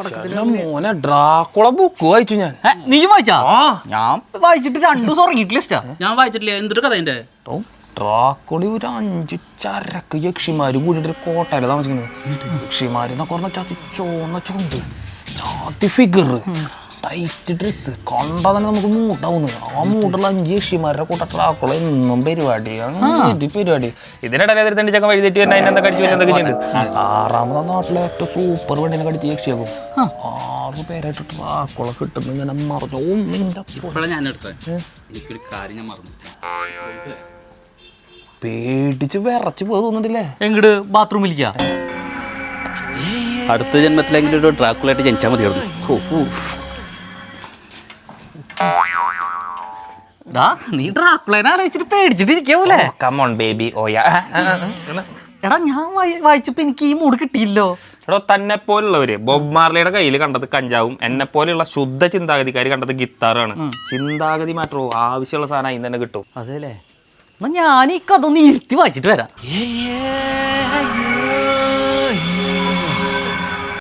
മോനെ Dracula book വായിച്ചു ഞാൻ. നീ വായിച്ചാ? ആ. ഞാൻ വായിച്ചിട്ട് രണ്ടു ദിവസം ഉറങ്ങിയിട്ടില്ല ഇഷ്ടാ. ഞാൻ വായിച്ചിട്ടില്ല. എന്തൊരു കഥ എന്റെ ഓ, ഡ്രാക്കുളി ഒരു അഞ്ച് ചരക്ക് യക്ഷിമാര് കൂടിയിട്ട് കോട്ടയിൽ താമസിക്കുന്നത്. യക്ഷിമാര് എന്നൊക്കെ പറഞ്ഞ ചാത്തി ചോന്ന ചുണ്ട്. ചാത്തി ഫിഗർ ടൈറ്റ് ഡ്രസ് കണ്ടാൽ തന്നെ നമുക്ക് മൂട്ടാവുന്നു ആ മൂട്ടുള്ള അഞ്ച് യക്ഷിമാരുടെ കൂട്ട ഡ്രാക്കുള എന്നും പരിപാടി. അങ്ങനെ പരിപാടി. ഇതിനിടയിൽ എതിർത്തണ്ടി ചക്ക വഴി തെറ്റി തന്നെ അതിനെന്താ കടിച്ചു വരുന്ന എന്തൊക്കെ ചെയ്യുന്നുണ്ട് ആറാമത് നാട്ടിലെ ഏറ്റവും സൂപ്പർ വണ്ടിനെ കടിച്ച് യക്ഷിയാക്കും ആറ് പേരായിട്ട് ആക്കുള കിട്ടുന്നു. ഇങ്ങനെ മറന്നു എനിക്കൊരു കാര്യം ഞാൻ പേടിച്ച് വിറച്ച് പോയി തോന്നുന്നുണ്ടല്ലേ? എങ്ങട്? ബാത്റൂമിലേക്കാ അടുത്ത ജന്മത്തിലെങ്കിലും ഒരു ഡ്രാക്കുളായിട്ട് ജനിച്ചാൽ മതിയായിരുന്നു. ഓ, നീ ഡ്രാക്കുളേനെ ആലോചിച്ചിട്ട് പേടിച്ചിട്ട് ഇരിക്കാവൂലേ കമോൺ ബേബി ഓയ എടാ ഞാൻ വായി- വായിച്ചപ്പോ എനിക്ക് ഈ മൂഡ് കിട്ടിയില്ലോ. എടോ തന്നെ പോലുള്ളവര്. ബോബ് മാർലിയുടെ കയ്യിൽ കണ്ടത് കഞ്ചാവും. എന്നെ പോലെയുള്ള ശുദ്ധ ചിന്താഗതിക്കാർ കണ്ടത് ഗിത്താറാണ്. ചിന്താഗതി മാറ്റോ ആവശ്യമുള്ള സാധനം അതിന് തന്നെ കിട്ടും. അതെല്ലേ? അല്ലേ ഞാൻ ഈ കഥ ഒന്ന് ഇരുത്തി വായിച്ചിട്ട് വരാം.